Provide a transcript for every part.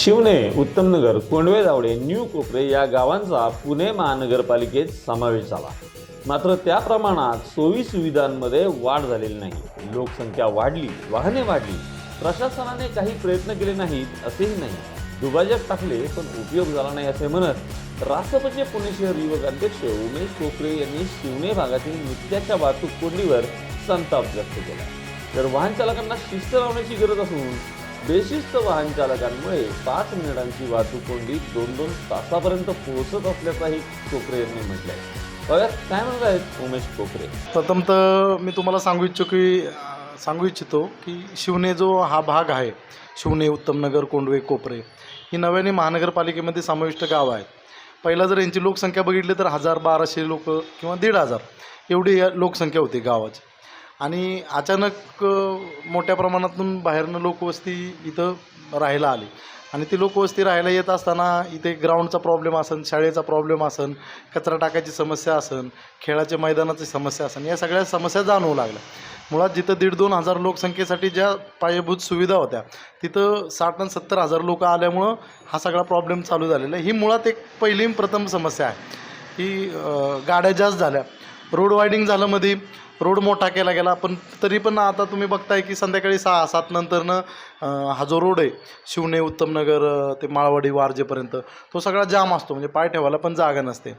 शिवणे Uttamnagar कोंडवे Dawade new कोपरे या गावांचा पुणे महानगरपालिकेत समावेश झाला. मात्र त्या प्रमाणात सोयी सुविधांमध्ये वाढ झालेली नाही. लोकसंख्या वाढली वाहने वाढली. प्रशासनाने काही प्रयत्न केले नाहीत असेही नाही. दुभाजक टाकले पण उपयोग झाला नाही असे म्हणत रासपचे पुणे शहर युवक अध्यक्ष उमेश कोकरे यांनी शिवणे भागातील नित्याच्या वाहतूक कोंडीवर संताप व्यक्त केला. तर वाहन चालकांना शिस्त लावण्याची गरज असून बेशिस्त वाहन चालकांमुळे पाच मिनिटांची वाहतूक कोंडी दोन दोन तासापर्यंत पोहोचत असल्याचाही कोकरे यांनी म्हटलंय. बघा काय म्हणत आहेत उमेश कोकरे? प्रथम तर मी तुम्हाला सांगू इच्छितो की सांगू इच्छितो की शिवने जो हा भाग आहे शिवने उत्तमनगर कोंडवे कोपरे ही नव्याने महानगरपालिकेमध्ये समाविष्ट गावं आहेत पहिला जर यांची लोकसंख्या बघितली तर हजार बाराशे लोक किंवा दीड हजार एवढी या लोकसंख्या होती गावाची. आणि अचानक मोठ्या प्रमाणातून बाहेरनं लोकवस्ती इथं राहायला आली. आणि ती लोकवस्ती राहायला येत असताना इथे ग्राउंडचा प्रॉब्लेम असन शाळेचा प्रॉब्लेम असन कचरा टाकायची समस्या असन खेळाच्या मैदानाची समस्या असन या सगळ्या समस्या जाणवू लागल्या. मुळात जिथं दीड दोन हजार लोकसंख्येसाठी ज्या पायाभूत सुविधा होत्या तिथं साठ आणि सत्तर हजार लोकं आल्यामुळं हा सगळा प्रॉब्लेम चालू झालेला आहे. ही मुळात एक पहिली प्रथम समस्या आहे. की गाड्या जास्त झाल्या. रोड वायडिंग झालं मध्ये रोड मोठा केला गेला. पण तरी पण आता तुम्ही बघताय की संध्याकाळी सहा सात नंतरनं हा जो रोड आहे शिवणे उत्तमनगर ते माळवाडी वारजेपर्यंत तो सगळा जाम असतो. म्हणजे पाय ठेवायला पण जागा नसते.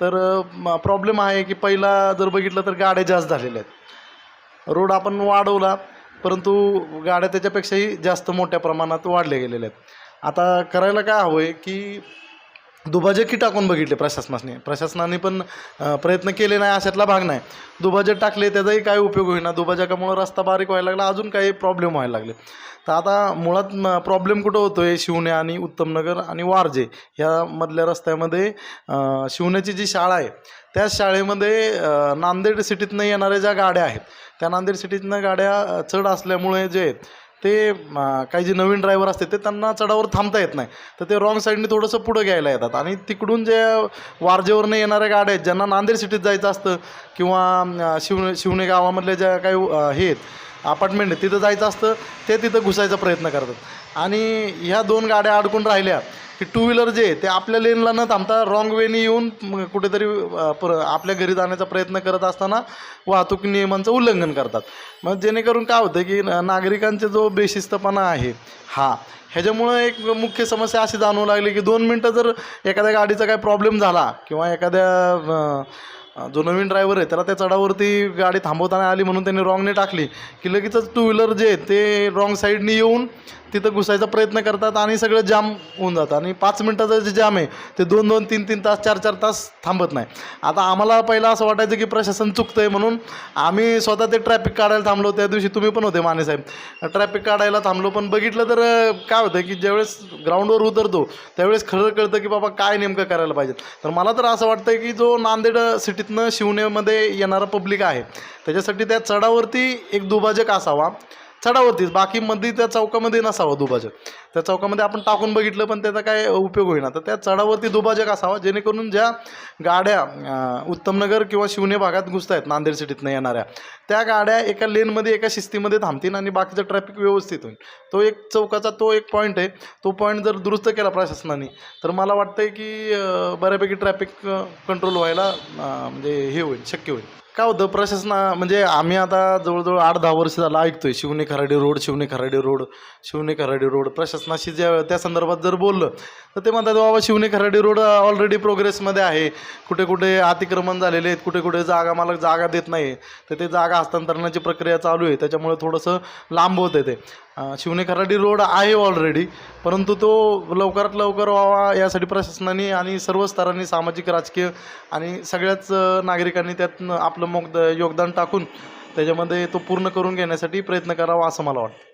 तर प्रॉब्लेम आहे की पहिला जर बघितलं तर गाड्या जास्त झालेल्या आहेत. रोड आपण वाढवला परंतु गाड्या त्याच्यापेक्षाही जास्त मोठ्या प्रमाणात वाढल्या गेलेल्या आहेत. आता करायला काय हवं आहे की दुभाजकही टाकून बघितले प्रशासनाने. प्रशासनाने पण प्रयत्न केले नाही अशातला भाग नाही. दुभाजक टाकले त्याचाही काय उपयोग होईना. दुभाजकामुळं रस्ता बारीक व्हायला लागला अजून काही प्रॉब्लेम व्हायला लागले. तर आता मुळात प्रॉब्लेम कुठं होतो आहे शिवणे आणि उत्तमनगर आणि वारजे यामधल्या रस्त्यामध्ये शिवण्याची जी शाळा आहे त्या शाळेमध्ये नांदेड सिटीतनं येणाऱ्या ज्या गाड्या आहेत त्या नांदेड सिटीतनं गाड्या चढ असल्यामुळे जे आहेत ते काही जे नवीन ड्रायव्हर असते ते त्यांना चढावर थांबता येत नाही. तर ते रॉंग साईडने थोडंसं पुढं घ्यायला येतात. आणि तिकडून जे वारजेवरनं येणाऱ्या गाड्या आहेत ज्यांना नांदेड सिटीत जायचं असतं किंवा शिवने शिवणे शिवणे गावामधल्या ज्या काही हे आहेत अपार्टमेंट आहेत तिथं जायचं असतं ते तिथं घुसायचा प्रयत्न करतात. आणि ह्या दोन गाड्या अडकून राहिल्या की टू व्हीलर जे ते आपल्या लेनला न थांबता रॉंग वेनी येऊन कुठेतरी पर आपल्या घरी जाण्याचा प्रयत्न करत असताना वाहतूक नियमांचं उल्लंघन करतात. मग जेणेकरून काय होतं की न- जो बेशिस्तपणा आहे हा ह्याच्यामुळं एक मुख्य समस्या अशी जाणवू लागली की दोन मिनटं जर एखाद्या गाडीचा काय प्रॉब्लेम झाला किंवा एखाद्या जो नवीन ड्रायव्हर आहे त्याला त्या चढावरती गाडी थांबवताना आली म्हणून त्यांनी रॉंगने टाकली. की लगेचच टू व्हीलर जे ते रॉंग साईडने येऊन तिथं घुसायचा प्रयत्न करतात आणि सगळं जाम होऊन जातं. आणि पाच मिनटाचं जे जाम आहे ते दोन दोन तीन तीन तास चार चार तास थांबत नाही. आता आम्हाला पहिलं असं वाटायचं की प्रशासन चुकतं आहे म्हणून आम्ही स्वतः ते ट्रॅफिक काढायला थांबलो. त्या दिवशी तुम्ही पण होते माने साहेब. ट्रॅफिक काढायला थांबलो पण बघितलं तर काय होतं की ज्यावेळेस ग्राउंडवर उतरतो त्यावेळेस खरं कळतं की बाबा काय नेमकं करायला पाहिजे. तर मला तर असं वाटतं की जो नांदेड तिथनं शिवनेमध्ये येणारा पब्लिक आहे. त्याच्यासाठी त्या चढावरती एक दुभाजक असावा. चढावरतीच. बाकी मध्ये त्या चौकामध्ये नसावा दुभाजक. त्या चौकामध्ये आपण टाकून बघितलं पण त्याचा काय उपयोग होईना. तर त्या चढावरती दुभाजक असावा जेणेकरून ज्या गाड्या उत्तमनगर किंवा शिवने भागात घुसत आहेत नांदेड सिटीतनं येणाऱ्या त्या गाड्या एका लेनमध्ये एका शिस्तीमध्ये थांबतील आणि बाकीचं ट्रॅफिक व्यवस्थित होईल. तो एक चौकाचा तो एक पॉईंट आहे. तो पॉईंट जर दुरुस्त केला प्रशासनाने तर मला वाटतंय की बऱ्यापैकी ट्रॅफिक कंट्रोल व्हायला म्हणजे हे होईल शक्य होईल. काय होतं? प्रशासना म्हणजे आम्ही आता जवळजवळ आठ दहा वर्ष झालं ऐकतोय. Shivane Kharadi road Shivane Kharadi road Shivane Kharadi road. प्रशासनाशी ज्या त्या संदर्भात जर बोललं तर ते म्हणतात बाबा शिवने खराडी रोड ऑलरेडी प्रोग्रेसमध्ये आहे. कुठे कुठे अतिक्रमण झालेले आहेत. कुठे कुठे जागा मला जागा देत नाही तर ते जागा हस्तांतरणाची प्रक्रिया चालू आहे. त्याच्यामुळे थोडंसं लांब होत आहे ते. शिवणे खराडी रोड आहे ऑलरेडी परंतु तो लवकरात लवकर व्हावा यासाठी प्रशासनाने आणि सर्व स्तरांनी सामाजिक राजकीय आणि सगळ्याच नागरिकांनी त्यात आपलं मोग योगदान टाकून त्याच्यामध्ये तो पूर्ण करून घेण्यासाठी प्रयत्न करावा असं मला वाटतं.